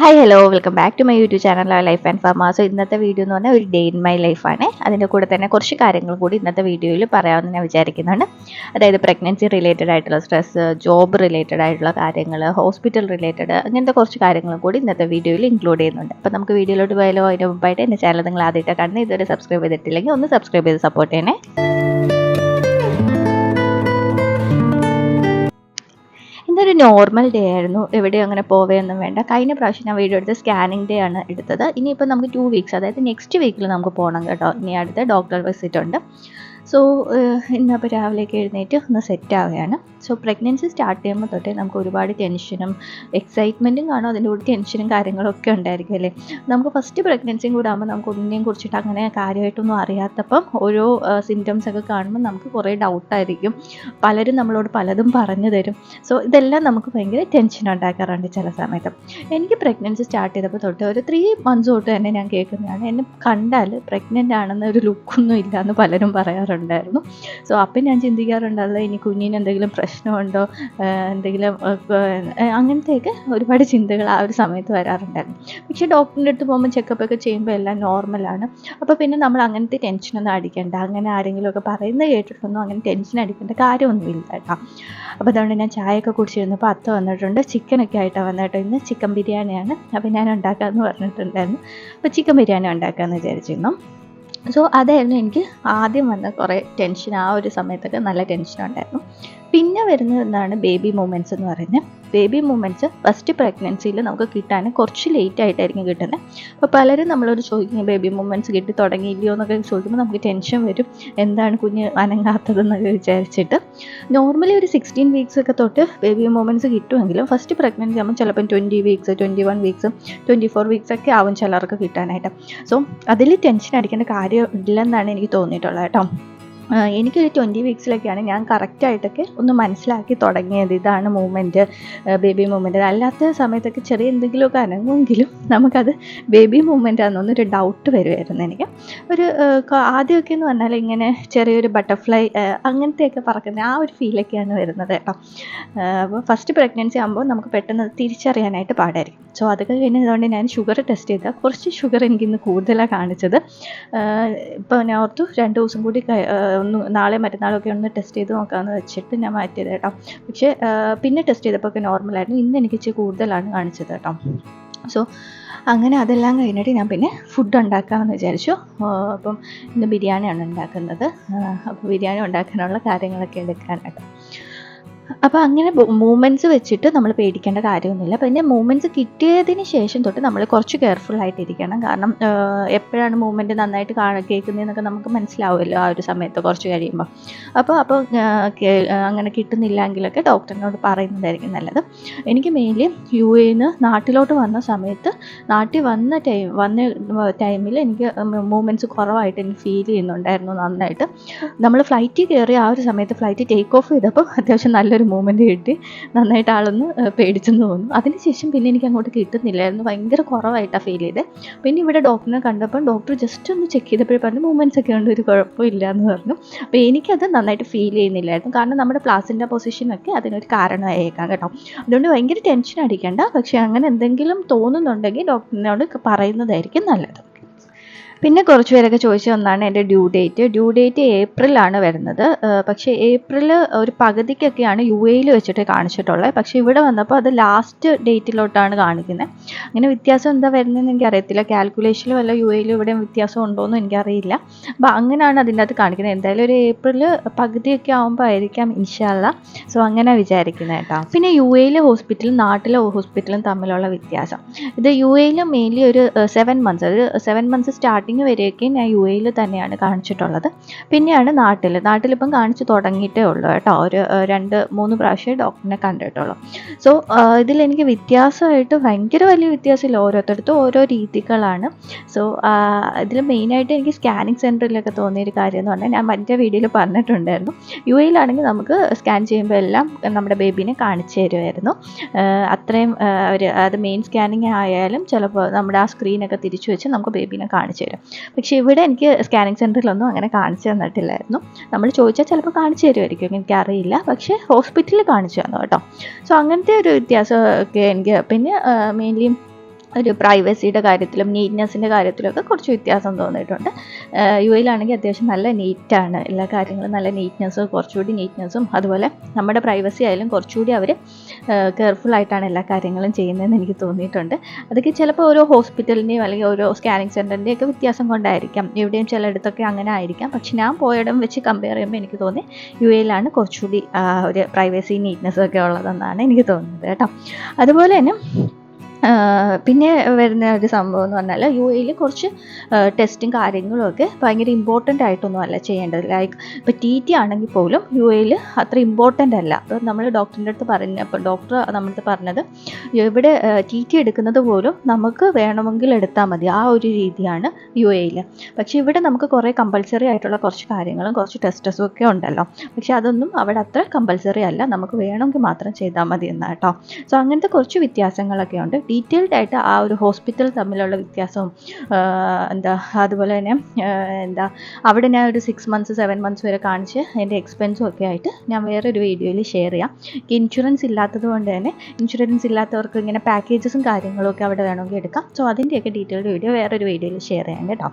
Hi hello welcome back to my YouTube channel life and pharma so ഇന്നത്തെ video എന്ന് പറഞ്ഞാൽ ഒരു day in my ലൈഫാണ് അതിന്റെ കൂടെ തന്നെ കുറച്ച് കാര്യങ്ങൾ കൂടി ഇന്നത്തെ വീഡിയോയിൽ പറയാമെന്ന് ഞാൻ വിചാരിക്കുന്നുണ്ട്. അതായത് പ്രഗ്നൻസി റിലേറ്റഡ് ആയിട്ടുള്ള സ്ട്രെസ് ജോബ് റിലേറ്റഡ് ആയിട്ടുള്ള കാര്യങ്ങൾ ഹോസ്പിറ്റൽ റിലേറ്റഡ് അങ്ങനത്തെ കുറച്ച് കാര്യങ്ങളും കൂടി ഇന്നത്തെ വീഡിയോയിൽ ഇൻക്ലൂഡ് ചെയ്യുന്നുണ്ട്. അപ്പോൾ നമുക്ക് വീഡിയോയിലോട്ട് പോയാലോ? അതിന് മുമ്പായിട്ട് എന്റെ ചാനൽ നിങ്ങൾ ആദ്യമായിട്ട് കണ്ട് ഇതുവരെ സബ്സ്ക്രൈബ് ചെയ്തിട്ടില്ലെങ്കിൽ ഒന്ന് സബ്സ്ക്രൈബ് ചെയ്ത് സപ്പോർട്ട് ചെയ്യണേ. ഇന്നൊരു നോർമൽ ഡേ ആയിരുന്നു. എവിടെയും അങ്ങനെ പോവുകയൊന്നും വേണ്ട. കഴിഞ്ഞ പ്രാവശ്യം ഞാൻ വീഡിയോ എടുത്ത് സ്കാനിങ് ഡേ ആണ് എടുത്തത്. ഇനിയിപ്പോൾ നമുക്ക് ടു വീക്സ് അതായത് നെക്സ്റ്റ് വീക്കിൽ നമുക്ക് പോകണം കേട്ടോ. ഇനി അടുത്ത ഡോക്ടർ വിസിറ്റ് ഉണ്ട്. സോ ഇന്നപ്പോൾ രാവിലേക്ക് എഴുന്നേറ്റ് ഒന്ന് സെറ്റ് ആവുകയാണ്. സോ പ്രഗ്നൻസി സ്റ്റാർട്ട് ചെയ്യുമ്പോൾ തൊട്ടേ നമുക്ക് ഒരുപാട് ടെൻഷനും എക്സൈറ്റ്മെന്റും കാണും. അതിന്റെ കൂടി ടെൻഷനും കാര്യങ്ങളൊക്കെ ഉണ്ടായിരിക്കും അല്ലേ? നമുക്ക് ഫസ്റ്റ് പ്രഗ്നൻസിയും കൂടെ ആകുമ്പോൾ നമുക്ക് ഒന്നിനെയും കുറിച്ചിട്ട് അങ്ങനെ കാര്യമായിട്ടൊന്നും അറിയാത്തപ്പം ഓരോ സിംറ്റംസ് ഒക്കെ കാണുമ്പോൾ നമുക്ക് കുറേ ഡൗട്ടായിരിക്കും പലരും നമ്മളോട് പലതും പറഞ്ഞു തരും. സോ ഇതെല്ലാം നമുക്ക് ഭയങ്കര ടെൻഷൻ ഉണ്ടാക്കാറുണ്ട് ചില സമയത്ത്. എനിക്ക് പ്രഗ്നൻസി സ്റ്റാർട്ട് ചെയ്തപ്പോൾ തൊട്ട് ഒരു ത്രീ മന്ത്സ് തൊട്ട് തന്നെ ഞാൻ കേൾക്കുന്നതാണ്. എന്നെ കണ്ടാൽ പ്രഗ്നന്റ് ആണെന്ന് ഒരു ലുക്കൊന്നും ഇല്ല എന്ന് പലരും പറയാറുണ്ടായിരുന്നു. സോ അപ്പം ഞാൻ ചിന്തിക്കാറുണ്ടല്ലോ ഇനി കുഞ്ഞിന് എന്തെങ്കിലും പ്രശ്നമുണ്ടോ? എന്തെങ്കിലും അങ്ങനത്തെയൊക്കെ ഒരുപാട് ചിന്തകൾ ആ ഒരു സമയത്ത് വരാറുണ്ടായിരുന്നു. പക്ഷേ ഡോക്ടറിന്റെ അടുത്ത് പോകുമ്പോൾ ചെക്കപ്പ് ഒക്കെ ചെയ്യുമ്പോൾ എല്ലാം നോർമലാണ് അപ്പോൾ പിന്നെ നമ്മൾ അങ്ങനത്തെ ടെൻഷനൊന്നും അടിക്കേണ്ട. അങ്ങനെ ആരെങ്കിലുമൊക്കെ പറയുന്നത് കേട്ടിട്ടൊന്നും അങ്ങനെ ടെൻഷൻ അടിക്കേണ്ട കാര്യമൊന്നുമില്ല കേട്ടോ. അപ്പോൾ അതുകൊണ്ട് ഞാൻ ചായയൊക്കെ കുടിച്ചിരുന്നപ്പോൾ അത്ത വന്നിട്ടുണ്ട്. ചിക്കനൊക്കെ ആയിട്ടാണ് വന്നിട്ട് ഇന്ന് ചിക്കൻ ബിരിയാണിയാണ്. അപ്പോൾ ഞാൻ ഉണ്ടാക്കാമെന്ന് പറഞ്ഞിട്ടുണ്ടായിരുന്നു. അപ്പോൾ ചിക്കൻ ബിരിയാണി ഉണ്ടാക്കാമെന്ന് വിചാരിച്ചിരുന്നു. സോ അതായിരുന്നു എനിക്ക് ആദ്യം വന്ന കുറേ ടെൻഷൻ ആ ഒരു സമയത്തൊക്കെ നല്ല ടെൻഷൻ ഉണ്ടായിരുന്നു. പിന്നെ വരുന്നതാണ് ബേബി മൂമെന്റ്സ് എന്ന് പറയുന്നത്. ബേബി മൂമെന്റ്സ് ഫസ്റ്റ് പ്രഗ്നൻസിയിൽ നമുക്ക് കിട്ടാൻ കുറച്ച് ലേറ്റ് ആയിട്ടായിരിക്കും കിട്ടുന്നത് അപ്പോൾ പലരും നമ്മളോട് ചോദിക്കും ബേബി മൂമെന്റ്സ് കിട്ടി തുടങ്ങിയില്ലയോ? എന്നൊക്കെ ചോദിക്കുമ്പോൾ നമുക്ക് ടെൻഷൻ വരും. എന്താണ് കുഞ്ഞ് അനങ്ങാത്തതെന്നൊക്കെ വിചാരിച്ചിട്ട്. നോർമലി ഒരു സിക്സ്റ്റീൻ വീക്സ് ഒക്കെ തൊട്ട് ബേബി മൂമെന്റ്സ് കിട്ടുമെങ്കിലും ഫസ്റ്റ് പ്രഗ്നൻസി ആകുമ്പോൾ ചിലപ്പം twenty weeks twenty one weeks twenty four weeks ഒക്കെ ആവും ചിലർക്ക് കിട്ടാനായിട്ട്. സോ അതിൽ ടെൻഷൻ അടിക്കേണ്ട കാര്യം ഇല്ലെന്നാണ് എനിക്ക് തോന്നിയിട്ടുള്ളത് കേട്ടോ. എനിക്കൊരു ട്വന്റി വീക്സിലൊക്കെയാണ് ഞാൻ കറക്റ്റായിട്ടൊക്കെ ഒന്ന് മനസ്സിലാക്കി തുടങ്ങിയത്. ഇതാണ് മൂവ്മെന്റ് ബേബി മൂവ്മെന്റ് അല്ലാത്ത സമയത്തൊക്കെ ചെറിയ എന്തെങ്കിലുമൊക്കെ അനങ്ങുമെങ്കിലും നമുക്കത് ബേബി മൂവ്മെന്റ് ആണെന്നൊന്നൊരു ഡൗട്ട് വരുമായിരുന്നു എനിക്ക്. ഒരു ആദ്യമൊക്കെ എന്ന് പറഞ്ഞാൽ ഇങ്ങനെ ചെറിയൊരു ബട്ടർഫ്ലൈ അങ്ങനത്തെയൊക്കെ പറക്കുന്ന ആ ഒരു ഫീലൊക്കെയാണ് വരുന്നത് കേട്ടോ. അപ്പോൾ ഫസ്റ്റ് പ്രഗ്നൻസി ആകുമ്പോൾ നമുക്ക് പെട്ടെന്ന് തിരിച്ചറിയാനായിട്ട് പാടായിരിക്കും. സോ അതൊക്കെ കഴിഞ്ഞതുകൊണ്ട് ഞാൻ ഷുഗർ ടെസ്റ്റ് ചെയ്താൽ കുറച്ച് ഷുഗർ എനിക്കിന്ന് കൂടുതലാണ് കാണിച്ചത്. ഇപ്പോൾ ഞാൻ ഓർത്തു രണ്ട് ദിവസം കൂടി ഒന്ന് നാളെ മറ്റന്നാളൊക്കെ ഒന്ന് ടെസ്റ്റ് ചെയ്ത് നോക്കാമെന്ന് വെച്ചിട്ട് ഞാൻ മാറ്റിയത് കേട്ടോ. പക്ഷേ പിന്നെ ടെസ്റ്റ് ചെയ്തപ്പോൾ ഒക്കെ നോർമലായിരുന്നു ഇന്ന് എനിക്ക് ഇച്ചിരി കൂടുതലാണ് കാണിച്ചത് കേട്ടോ. സോ അങ്ങനെ അതെല്ലാം കഴിഞ്ഞിട്ട് ഞാൻ പിന്നെ ഫുഡ് ഉണ്ടാക്കാമെന്ന് വിചാരിച്ചു. അപ്പം ഇന്ന് ബിരിയാണിയാണ് ഉണ്ടാക്കുന്നത്. അപ്പോൾ ബിരിയാണി ഉണ്ടാക്കാനുള്ള കാര്യങ്ങളൊക്കെ എടുക്കാനായിട്ട്. അപ്പോൾ അങ്ങനെ മൂമെന്റ്സ് വെച്ചിട്ട് നമ്മൾ പേടിക്കേണ്ട കാര്യമൊന്നുമില്ല. പിന്നെ മൂമെന്റ്സ് കിട്ടിയതിന് ശേഷം തൊട്ട് നമ്മൾ കുറച്ച് കെയർഫുൾ ആയിട്ടിരിക്കണം. കാരണം എപ്പോഴാണ് മൂവ്മെന്റ് നന്നായിട്ട് കാണ കേൾക്കുന്നതെന്നൊക്കെ നമുക്ക് മനസ്സിലാവുമല്ലോ ആ ഒരു സമയത്ത് കുറച്ച് കഴിയുമ്പോൾ അപ്പോൾ അപ്പോൾ അങ്ങനെ കിട്ടുന്നില്ലെങ്കിലൊക്കെ ഡോക്ടറിനോട് പറയുന്നതായിരിക്കും നല്ലത്. എനിക്ക് മെയിൻലി യു എന്ന് നാട്ടിലോട്ട് വന്ന സമയത്ത് നാട്ടിൽ വന്ന ടൈം വന്ന ടൈമിൽ എനിക്ക് മൂവ്മെന്റ്സ് കുറവായിട്ട് എനിക്ക് ഫീൽ ചെയ്യുന്നുണ്ടായിരുന്നു നന്നായിട്ട്. നമ്മൾ ഫ്ലൈറ്റിൽ കയറി ആ ഒരു സമയത്ത് ഫ്ലൈറ്റ് ടേക്ക് ഓഫ് ചെയ്തപ്പോൾ അത്യാവശ്യം നല്ലൊരു ഒരു മൂമെന്റ് കിട്ടി. നന്നായിട്ട് ആളൊന്ന് പേടിച്ചെന്ന് തോന്നുന്നു. അതിനുശേഷം പിന്നെ എനിക്ക് അങ്ങോട്ട് കിട്ടുന്നില്ലായിരുന്നു. ഭയങ്കര കുറവായിട്ടാണ് ഫീൽ ചെയ്തത് പിന്നെ ഇവിടെ ഡോക്ടറിനെ കണ്ടപ്പോൾ ഡോക്ടർ ജസ്റ്റ് ഒന്ന് ചെക്ക് ചെയ്തപ്പോഴേ പറഞ്ഞു മൂവ്മെന്റ്സ് ഒക്കെ ഉണ്ട് ഒരു കുഴപ്പമില്ല എന്ന് പറഞ്ഞു. അപ്പോൾ എനിക്കത് നന്നായിട്ട് ഫീൽ ചെയ്യുന്നില്ലായിരുന്നു. കാരണം നമ്മുടെ പ്ലാസിന്റെ പൊസിഷനൊക്കെ അതിനൊരു കാരണമായേക്കാം കേട്ടോ. അതുകൊണ്ട് ഭയങ്കര ടെൻഷൻ അടിക്കേണ്ട. പക്ഷേ അങ്ങനെ എന്തെങ്കിലും തോന്നുന്നുണ്ടെങ്കിൽ ഡോക്ടറിനോട് പറയുന്നതായിരിക്കും നല്ലത്. പിന്നെ കുറച്ച് പേരൊക്കെ ചോദിച്ച ഒന്നാണ് എന്റെ ഡ്യൂ ഡേറ്റ് ഡ്യൂ ഡേറ്റ് ഏപ്രിലാണ് വരുന്നത്. പക്ഷേ ഏപ്രിൽ ഒരു പകുതിക്കൊക്കെയാണ് യു എയിൽ വെച്ചിട്ട് കാണിച്ചിട്ടുള്ളത്. പക്ഷേ ഇവിടെ വന്നപ്പോൾ അത് ലാസ്റ്റ് ഡേറ്റിലോട്ടാണ് കാണിക്കുന്നത്. അങ്ങനെ വ്യത്യാസം എന്താ വരുന്നതെന്ന് എനിക്കറിയത്തില്ല. കാൽക്കുലേഷനിൽ വല്ല യു എയിലും ഇവിടെ വ്യത്യാസം ഉണ്ടോ എന്ന് എനിക്കറിയില്ല. അപ്പോൾ അങ്ങനെയാണ് അതിന്റെ അകത്ത് കാണിക്കുന്നത്. എന്തായാലും ഒരു ഏപ്രിൽ പകുതിയൊക്കെ ആകുമ്പോൾ ആയിരിക്കാം ഇൻഷാല്ല സോ അങ്ങനെ വിചാരിക്കുന്നത് കേട്ടോ. പിന്നെ യു എയിലെ ഹോസ്പിറ്റലും നാട്ടിലെ ഹോസ്പിറ്റലും തമ്മിലുള്ള വ്യത്യാസം. ഇത് യു എയിൽ മെയിൻലി ഒരു സെവൻ മന്ത്സ് ഒരു സെവൻ മന്ത്സ് സ്റ്റാർട്ട് സ്റ്റാർട്ടിങ് വരെയൊക്കെ ഞാൻ യു എയിൽ തന്നെയാണ് കാണിച്ചിട്ടുള്ളത്. പിന്നെയാണ് നാട്ടിൽ. നാട്ടിലിപ്പം കാണിച്ചു തുടങ്ങിയിട്ടേ ഉള്ളൂ കേട്ടോ. ഒരു രണ്ട് മൂന്ന് പ്രാവശ്യമേ ഡോക്ടറിനെ കണ്ടിട്ടുള്ളൂ. സോ ഇതിലെനിക്ക് വ്യത്യാസമായിട്ട് ഭയങ്കര വലിയ വ്യത്യാസമില്ല ഓരോരുത്തർക്കും ഓരോ രീതികളാണ്. സോ ഇതിൽ മെയിനായിട്ട് എനിക്ക് സ്കാനിങ് സെന്ററിലൊക്കെ തോന്നിയൊരു കാര്യം എന്ന് പറഞ്ഞാൽ ഞാൻ മറ്റേ വീഡിയോയിൽ പറഞ്ഞിട്ടുണ്ടായിരുന്നു. യു എയിലാണെങ്കിൽ നമുക്ക് സ്കാൻ ചെയ്യുമ്പോൾ എല്ലാം നമ്മുടെ ബേബീനെ കാണിച്ചു തരുമായിരുന്നു. അത്രയും അവർ അത് മെയിൻ സ്കാനിങ് ആയാലും ചിലപ്പോൾ നമ്മുടെ ആ സ്ക്രീനൊക്കെ തിരിച്ചു വെച്ച് നമുക്ക് ബേബീനെ കാണിച്ചു തരും. പക്ഷേ ഇവിടെ എനിക്ക് സ്കാനിങ് സെന്ററിലൊന്നും അങ്ങനെ കാണിച്ചു തന്നിട്ടില്ലായിരുന്നു. നമ്മൾ ചോദിച്ചാൽ ചിലപ്പോൾ കാണിച്ചു തരുമായിരിക്കും എനിക്കറിയില്ല പക്ഷേ ഹോസ്പിറ്റലിൽ കാണിച്ചു തന്നു കേട്ടോ. സോ അങ്ങനത്തെ ഒരു വ്യത്യാസമൊക്കെ എനിക്ക് പിന്നെ മെയിൻലി ഒരു പ്രൈവസിയുടെ കാര്യത്തിലും നീറ്റ്നെസ്സിന്റെ കാര്യത്തിലൊക്കെ കുറച്ച് വ്യത്യാസം തോന്നിയിട്ടുണ്ട്. യു എയിലാണെങ്കിൽ അത്യാവശ്യം നല്ല നീറ്റാണ് എല്ലാ കാര്യങ്ങളും നല്ല നീറ്റ്നെസ്സും കുറച്ചുകൂടി നീറ്റ്നെസ്സും അതുപോലെ നമ്മുടെ പ്രൈവസി ആയാലും കുറച്ചുകൂടി അവർ കെയർഫുൾ ആയിട്ടാണ് എല്ലാ കാര്യങ്ങളും ചെയ്യുന്നതെന്ന് എനിക്ക് തോന്നിയിട്ടുണ്ട്. അതൊക്കെ ചിലപ്പോൾ ഓരോ ഹോസ്പിറ്റലിന്റെയും അല്ലെങ്കിൽ ഓരോ സ്കാനിങ് സെന്ററിന്റെയും ഒക്കെ വ്യത്യാസം കൊണ്ടായിരിക്കാം. എവിടെയും ചിലയിടത്തൊക്കെ അങ്ങനെ ആയിരിക്കാം. പക്ഷെ ഞാൻ പോയിടം വെച്ച് കമ്പയർ ചെയ്യുമ്പോൾ എനിക്ക് തോന്നി യു എയിലാണ് കുറച്ചുകൂടി ഒരു പ്രൈവസി നീറ്റ്നെസ് ഒക്കെ ഉള്ളതെന്നാണ് എനിക്ക് തോന്നുന്നത് കേട്ടോ. അതുപോലെ തന്നെ പിന്നെ വരുന്ന ഒരു സംഭവം എന്ന് പറഞ്ഞാൽ യു എയിൽ കുറച്ച് ടെസ്റ്റും കാര്യങ്ങളും ഒക്കെ ഭയങ്കര ഇമ്പോർട്ടന്റ് ആയിട്ടൊന്നും അല്ല ചെയ്യേണ്ടത്. ലൈക്ക് ഇപ്പോൾ ടി ടി ആണെങ്കിൽ പോലും യു എയിൽ അത്ര ഇമ്പോർട്ടന്റ് അല്ല. അപ്പോൾ നമ്മൾ ഡോക്ടറിന്റെ അടുത്ത് പറഞ്ഞ അപ്പോൾ ഡോക്ടർ നമ്മുടെ അടുത്ത് പറഞ്ഞത് ഇവിടെ ടി ടി എടുക്കുന്നത് പോലും നമുക്ക് വേണമെങ്കിൽ എടുത്താൽ മതി. ആ ഒരു രീതിയാണ് യു എയിൽ പക്ഷേ ഇവിടെ നമുക്ക് കുറേ കമ്പൽസറി ആയിട്ടുള്ള കുറച്ച് കാര്യങ്ങളും കുറച്ച് ടെസ്റ്റസും ഒക്കെ ഉണ്ടല്ലോ. പക്ഷേ അതൊന്നും അവിടെ അത്ര കമ്പൽസറി അല്ല. നമുക്ക് വേണമെങ്കിൽ മാത്രം ചെയ്താൽ മതി എന്നാട്ടോ സോ അങ്ങനത്തെ കുറച്ച് വ്യത്യാസങ്ങളൊക്കെ ഉണ്ട്. ഡീറ്റെയിൽഡ് ആയിട്ട് ആ ഒരു ഹോസ്പിറ്റൽ തമ്മിലുള്ള വ്യത്യാസവും എന്താ അതുപോലെ തന്നെ എന്താ അവിടെ ഞാൻ ഒരു സിക്സ് മന്ത്സ് സെവൻ മന്ത്സ് വരെ കാണിച്ച് അതിന്റെ എക്സ്പെൻസും ഒക്കെ ആയിട്ട് ഞാൻ വേറൊരു വീഡിയോയിൽ ഷെയർ ചെയ്യാം. ഇൻഷുറൻസ് ഇല്ലാത്തത് കൊണ്ട് തന്നെ ഇൻഷുറൻസ് ഇല്ലാത്തവർക്ക് ഇങ്ങനെ പാക്കേജസും കാര്യങ്ങളും ഒക്കെ അവിടെ വേണമെങ്കിൽ എടുക്കാം. സോ അതിന്റെയൊക്കെ ഡീറ്റെയിൽഡ് വീഡിയോ വേറൊരു വീഡിയോയിൽ ഷെയർ ചെയ്യാം കേട്ടോ.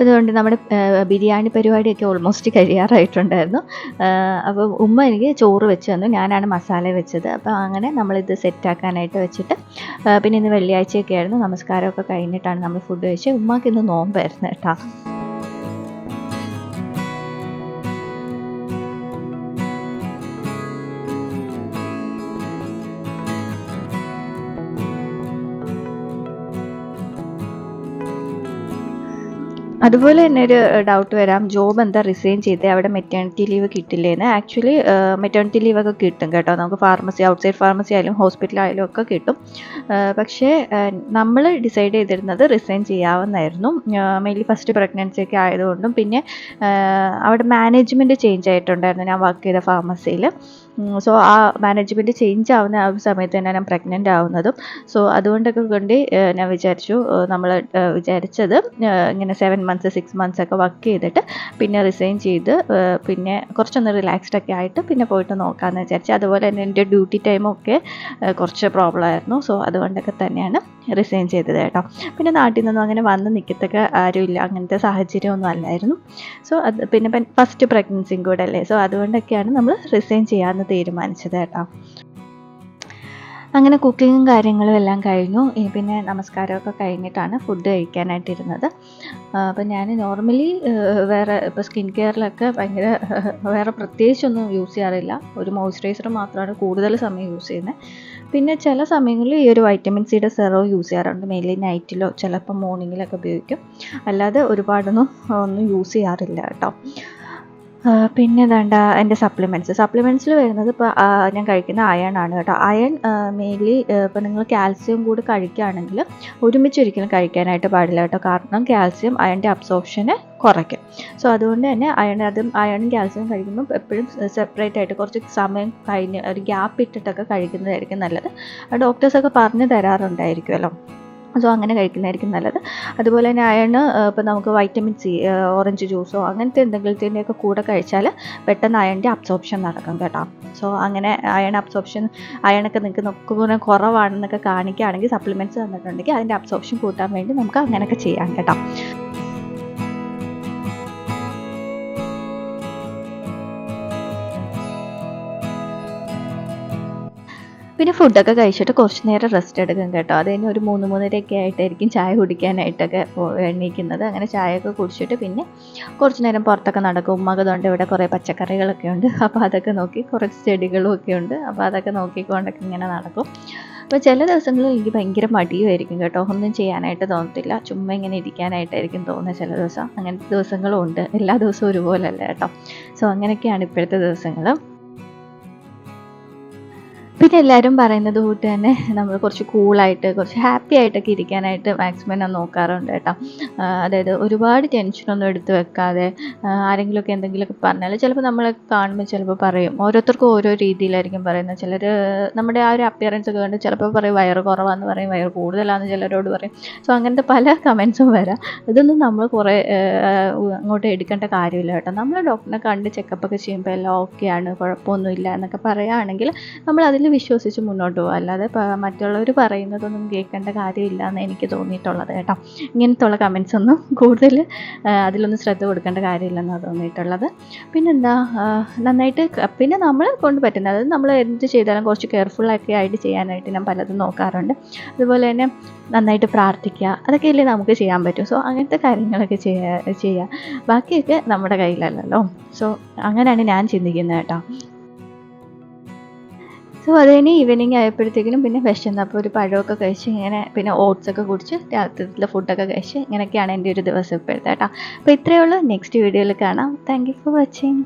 അതുകൊണ്ട് നമ്മുടെ ബിരിയാണി പരിപാടിയൊക്കെ ഓൾമോസ്റ്റ് കഴിയാറായിട്ടുണ്ടായിരുന്നു. അപ്പോൾ ഉമ്മ എനിക്ക് ചോറ് വെച്ച് തന്നു. ഞാനാണ് മസാല വെച്ചത്. അപ്പോൾ അങ്ങനെ നമ്മളിത് സെറ്റാക്കാനായിട്ട് വെച്ചിട്ട് പിന്നെ ഇന്ന് വെള്ളിയാഴ്ചയൊക്കെ ആയിരുന്നു. നമസ്കാരമൊക്കെ കഴിഞ്ഞിട്ടാണ് നമ്മൾ ഫുഡ് കഴിച്ചത്. ഉമ്മക്ക് ഇന്ന് നോമ്പായിരുന്നു കേട്ടോ. അതുപോലെ തന്നെ ഒരു ഡൗട്ട് വരാം. ജോബ് എന്താ റിസൈൻ ചെയ്ത്? അവിടെ മെറ്റേണിറ്റി ലീവ് കിട്ടില്ലേ എന്ന് ആക്ച്വലി മെറ്റേണിറ്റി ലീവ് ഒക്കെ കിട്ടും കേട്ടോ. നമുക്ക് ഫാർമസി ഔട്ട്സൈഡ് ഫാർമസി ആയാലും ഹോസ്പിറ്റലായാലും ഒക്കെ കിട്ടും. പക്ഷേ നമ്മൾ ഡിസൈഡ് ചെയ്തിരുന്നത് റിസൈൻ ചെയ്യാവുന്നതായിരുന്നു. മെയിൻലി ഫസ്റ്റ് പ്രഗ്നൻസി ഒക്കെ ആയതുകൊണ്ടും. പിന്നെ അവിടെ മാനേജ്മെന്റ് ചേഞ്ച് ആയിട്ടുണ്ടായിരുന്നു ഞാൻ വർക്ക് ചെയ്ത ഫാർമസിയിൽ സോ ആ മാനേജ്മെന്റ് ചേഞ്ച് ആവുന്ന ആ സമയത്ത് തന്നെ ഞാൻ പ്രഗ്നന്റ് ആവുന്നതും സോ അതുകൊണ്ടൊക്കെ കൊണ്ട് ഞാൻ വിചാരിച്ചു നമ്മൾ വിചാരിച്ചത് ഇങ്ങനെ സെവൻ മന്ത്സ് സിക്സ് മന്ത്സ് ഒക്കെ വർക്ക് ചെയ്തിട്ട് പിന്നെ റിസൈൻ ചെയ്ത് പിന്നെ കുറച്ചൊന്ന് റിലാക്സ്ഡ് ഒക്കെ ആയിട്ട് പിന്നെ പോയിട്ട് നോക്കാമെന്ന് വിചാരിച്ചു. അതുപോലെ തന്നെ എന്റെ ഡ്യൂട്ടി ടൈമൊക്കെ കുറച്ച് പ്രോബ്ലം ആയിരുന്നു. സോ അതുകൊണ്ടൊക്കെ തന്നെയാണ് റിസൈൻ ചെയ്തത് കേട്ടോ. പിന്നെ നാട്ടിൽ നിന്നൊന്നും അങ്ങനെ വന്ന് നിൽക്കത്തൊക്കെ ആരുമില്ല. അങ്ങനത്തെ സാഹചര്യമൊന്നും അല്ലായിരുന്നു. സോ അത് പിന്നെ ഫസ്റ്റ് പ്രഗ്നൻസിയും കൂടെ അല്ലേ? സോ അതുകൊണ്ടൊക്കെയാണ് നമ്മൾ റിസൈൻ ചെയ്യാമെന്ന് തീരുമാനിച്ചത് കേട്ടോ. അങ്ങനെ കുക്കിങ്ങും കാര്യങ്ങളും എല്ലാം കഴിഞ്ഞു. പിന്നെ നമസ്കാരമൊക്കെ കഴിഞ്ഞിട്ടാണ് ഫുഡ് കഴിക്കാനായിട്ടിരുന്നത്. അപ്പം ഞാൻ നോർമലി വേറെ ഇപ്പോൾ സ്കിൻ കെയറിലൊക്കെ ഭയങ്കര വേറെ പ്രത്യേകിച്ചൊന്നും യൂസ് ചെയ്യാറില്ല. ഒരു മോയ്സ്ചറൈസർ മാത്രമാണ് കൂടുതൽ സമയം യൂസ് ചെയ്യുന്നത് പിന്നെ ചില സമയങ്ങളിൽ ഈ ഒരു വൈറ്റമിൻ സിയുടെ സെറോ യൂസ് ചെയ്യാറുണ്ട്. മെയിൻലി നൈറ്റിലോ ചിലപ്പോൾ മോർണിംഗിലൊക്കെ ഉപയോഗിക്കും. അല്ലാതെ ഒരുപാടൊന്നും ഒന്നും യൂസ് ചെയ്യാറില്ല കേട്ടോ. പിന്നെ വേണ്ട എന്റെ സപ്ലിമെന്റ്സ് സപ്ലിമെന്റ്സിൽ വരുന്നത് ഇപ്പോൾ ഞാൻ കഴിക്കുന്ന അയൺ ആണ് കേട്ടോ. അയൺ മെയിൻലി ഇപ്പോൾ നിങ്ങൾ കാൽസ്യം കൂടി കഴിക്കുകയാണെങ്കിൽ ഒരുമിച്ച് ഒരിക്കലും കഴിക്കാനായിട്ട് പാടില്ല കേട്ടോ. കാരണം കാൽസ്യം അയണിന്റെ അബ്സോർപ്ഷനെ കുറയ്ക്കും. സോ അതുകൊണ്ട് തന്നെ അയൺ അതും അയണും കാൽസ്യം കഴിക്കുമ്പോൾ എപ്പോഴും സെപ്പറേറ്റ് ആയിട്ട് കുറച്ച് സമയം കഴിഞ്ഞ് ഒരു ഗ്യാപ്പ് ഇട്ടിട്ടൊക്കെ കഴിക്കുന്നതായിരിക്കും നല്ലത്. ഡോക്ടേഴ്സൊക്കെ പറഞ്ഞു തരാറുണ്ടായിരിക്കുമല്ലോ. സോ അങ്ങനെ കഴിക്കുന്നതായിരിക്കും നല്ലത്. അതുപോലെ തന്നെ അയണ് ഇപ്പോൾ നമുക്ക് വൈറ്റമിൻ സി ഓറഞ്ച് ജ്യൂസോ അങ്ങനത്തെ എന്തെങ്കിലത്തിന്റെയൊക്കെ കൂടെ കഴിച്ചാൽ പെട്ടെന്ന് അയണിന്റെ അബ്സോർപ്ഷൻ നടക്കും കേട്ടോ. സോ അങ്ങനെ അയൺ അബ്സോർപ്ഷൻ അയണൊക്കെ നിങ്ങൾക്ക് നോക്കുന്ന കുറവാണെന്നൊക്കെ കാണിക്കുകയാണെങ്കിൽ സപ്ലിമെന്റ്സ് തന്നിട്ടുണ്ടെങ്കിൽ അതിന്റെ അബ്സോർപ്ഷൻ കൂട്ടാൻ വേണ്ടി നമുക്ക് അങ്ങനെയൊക്കെ ചെയ്യാം കേട്ടോ. പിന്നെ ഫുഡൊക്കെ കഴിച്ചിട്ട് കുറച്ച് നേരം റെസ്റ്റ് എടുക്കും കേട്ടോ. അത് ഒരു മൂന്ന് മൂന്നരയൊക്കെ ആയിട്ടായിരിക്കും ചായ കുടിക്കാനായിട്ടൊക്കെ എണ്ണീക്കുന്നത് അങ്ങനെ ചായയൊക്കെ കുടിച്ചിട്ട് പിന്നെ കുറച്ച് നേരം പുറത്തൊക്കെ നടക്കും. ഉമ്മക്ക് തൊണ്ട് ഇവിടെ കുറേ പച്ചക്കറികളൊക്കെ ഉണ്ട്. അപ്പോൾ അതൊക്കെ നോക്കി കുറച്ച് ചെടികളും ഒക്കെ ഉണ്ട്. അപ്പോൾ അതൊക്കെ നോക്കിക്കൊണ്ടൊക്കെ ഇങ്ങനെ നടക്കും. അപ്പോൾ ചില ദിവസങ്ങളിൽ എനിക്ക് ഭയങ്കര മടിയുമായിരിക്കും കേട്ടോ. ഒന്നും ചെയ്യാനായിട്ട് തോന്നത്തില്ല. ചുമ്മാ ഇങ്ങനെ ഇരിക്കാനായിട്ടായിരിക്കും തോന്നുന്നത് ചില ദിവസം. അങ്ങനത്തെ ദിവസങ്ങളും ഉണ്ട്. എല്ലാ ദിവസവും ഒരുപോലല്ല കേട്ടോ. സോ അങ്ങനെയൊക്കെയാണ് ഇപ്പോഴത്തെ ദിവസങ്ങൾ പിന്നെ എല്ലാവരും പറയുന്നത് കൂട്ട് തന്നെ നമ്മൾ കുറച്ച് കൂളായിട്ട് കുറച്ച് ഹാപ്പി ആയിട്ടൊക്കെ ഇരിക്കാനായിട്ട് മാക്സിമം ഞാൻ നോക്കാറുണ്ട് കേട്ടോ. അതായത് ഒരുപാട് ടെൻഷനൊന്നും എടുത്ത് വെക്കാതെ ആരെങ്കിലുമൊക്കെ എന്തെങ്കിലുമൊക്കെ പറഞ്ഞാൽ ചിലപ്പോൾ നമ്മളെ കാണുമ്പോൾ ചിലപ്പോൾ പറയും. ഓരോരുത്തർക്കും ഓരോ രീതിയിലായിരിക്കും പറയുന്നത്. ചിലർ നമ്മുടെ ആ ഒരു അപ്പിയറൻസ് ഒക്കെ കണ്ട് ചിലപ്പോൾ പറയും വയറ് കുറവാന്ന് പറയും വയറ് കൂടുതലാന്ന് ചിലരോട് പറയും. സോ അങ്ങനത്തെ പല കമൻസും വരാം. ഇതൊന്നും നമ്മൾ കുറേ അങ്ങോട്ട് എടുക്കേണ്ട കാര്യമില്ല കേട്ടോ. നമ്മൾ ഡോക്ടറിനെ കണ്ട് ചെക്കപ്പ് ഒക്കെ ചെയ്യുമ്പോൾ എല്ലാം ഓക്കെയാണ് കുഴപ്പമൊന്നുമില്ല എന്നൊക്കെ പറയുകയാണെങ്കിൽ നമ്മൾ അതിൽ വിശ്വസിച്ച് മുന്നോട്ട് പോകുക അല്ലാതെ മറ്റുള്ളവർ പറയുന്നതൊന്നും കേൾക്കേണ്ട കാര്യമില്ല എന്ന് എനിക്ക് തോന്നിയിട്ടുള്ളത് കേട്ടോ. ഇങ്ങനത്തുള്ള കമൻസ് ഒന്നും കൂടുതൽ അതിലൊന്നും ശ്രദ്ധ കൊടുക്കേണ്ട കാര്യമില്ലെന്നാണ് തോന്നിയിട്ടുള്ളത്. പിന്നെന്താ നന്നായിട്ട് പിന്നെ നമ്മൾ കൊണ്ട് പറ്റുന്നത് അതായത് നമ്മൾ എന്ത് ചെയ്താലും കുറച്ച് കെയർഫുള്ളൊക്കെ ആയിട്ട് ചെയ്യാനായിട്ട് ഞാൻ പലതും നോക്കാറുണ്ട്. അതുപോലെ തന്നെ നന്നായിട്ട് പ്രാർത്ഥിക്കുക അതൊക്കെ അല്ലേ നമുക്ക് ചെയ്യാൻ പറ്റും. സോ അങ്ങനത്തെ കാര്യങ്ങളൊക്കെ ചെയ്യുക ചെയ്യുക ബാക്കിയൊക്കെ നമ്മുടെ കയ്യിലല്ലല്ലോ. സോ അങ്ങനെയാണ് ഞാൻ ചിന്തിക്കുന്നത് കേട്ടോ. സോ അത് കഴിഞ്ഞ് ഈവനിങ് ആയപ്പോഴത്തേക്കിനും പിന്നെ വിശന്നപ്പോൾ ഒരു പഴമൊക്കെ കഴിച്ച് ഇങ്ങനെ പിന്നെ ഓട്സ് ഒക്കെ കുടിച്ച് രാത്രിയിലെ ഫുഡൊക്കെ കഴിച്ച് ഇങ്ങനെയൊക്കെയാണ് എന്റെ ഒരു ദിവസം ഇപ്പോഴത്തെ കേട്ടോ. അപ്പോൾ ഇത്രയേ ഉള്ളൂ. നെക്സ്റ്റ് വീഡിയോയിൽ കാണാം. Thank you for watching